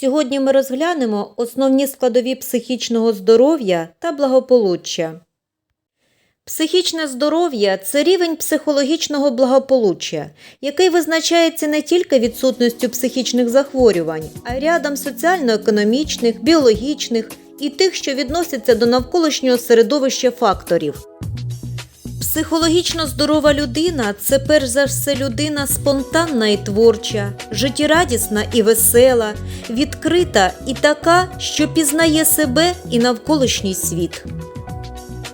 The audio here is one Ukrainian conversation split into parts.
Сьогодні ми розглянемо основні складові психічного здоров'я та благополуччя. Психічне здоров'я це рівень психологічного благополуччя, який визначається не тільки відсутністю психічних захворювань, а й рядом соціально-економічних, біологічних і тих, що відносяться до навколишнього середовища факторів. Психологічно здорова людина це перш за все людина спонтанна і творча, життєрадісна і весела, відкрита і така, що пізнає себе і навколишній світ.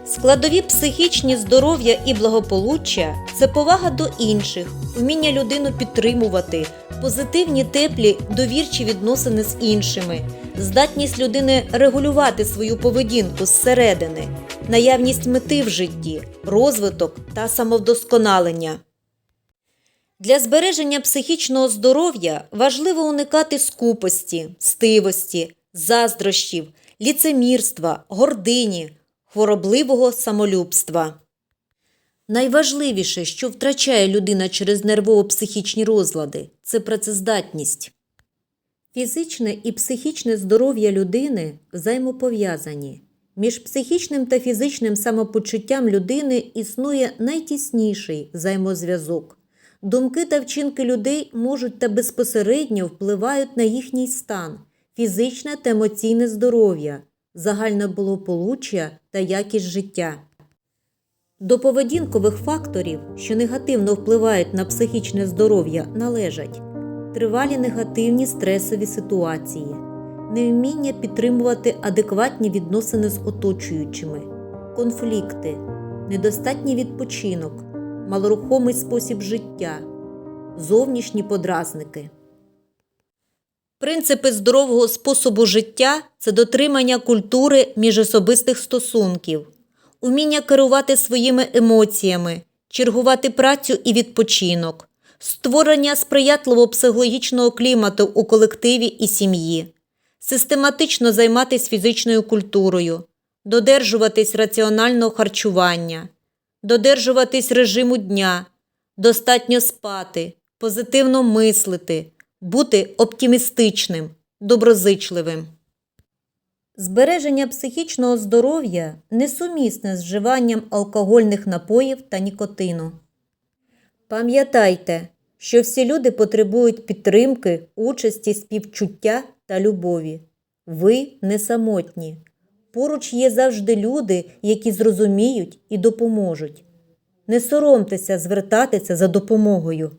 Складові психічні здоров'я і благополуччя це повага до інших, вміння людину підтримувати, позитивні теплі довірчі відносини з іншими, здатність людини регулювати свою поведінку зсередини, наявність мети в житті, розвиток та самовдосконалення. Для збереження психічного здоров'я важливо уникати скупості, стивості, заздрощів, ліцемірства, гордині, хворобливого самолюбства. Найважливіше, що втрачає людина через нервово-психічні розлади, це працездатність. Фізичне і психічне здоров'я людини взаємопов'язані. Між психічним та фізичним самопочуттям людини існує найтісніший взаємозв'язок. Думки та вчинки людей можуть та безпосередньо впливають на їхній стан, фізичне та емоційне здоров'я, загальне благополуччя та якість життя. До поведінкових факторів, що негативно впливають на психічне здоров'я, належать тривалі негативні стресові ситуації, невміння підтримувати адекватні відносини з оточуючими, конфлікти, недостатній відпочинок, малорухомий спосіб життя, зовнішні подразники. Принципи здорового способу життя це дотримання культури міжособистих стосунків, уміння керувати своїми емоціями, чергувати працю і відпочинок, створення сприятливого психологічного клімату у колективі і сім'ї, систематично займатися фізичною культурою, додержуватись раціонального харчування, додержуватись режиму дня, достатньо спати, позитивно мислити, бути оптимістичним, доброзичливим. Збереження психічного здоров'я несумісне з вживанням алкогольних напоїв та нікотину. Пам'ятайте, що всі люди потребують підтримки, участі, співчуття та любові. Ви не самотні. Поруч є завжди люди, які зрозуміють і допоможуть. Не соромтеся звертатися за допомогою.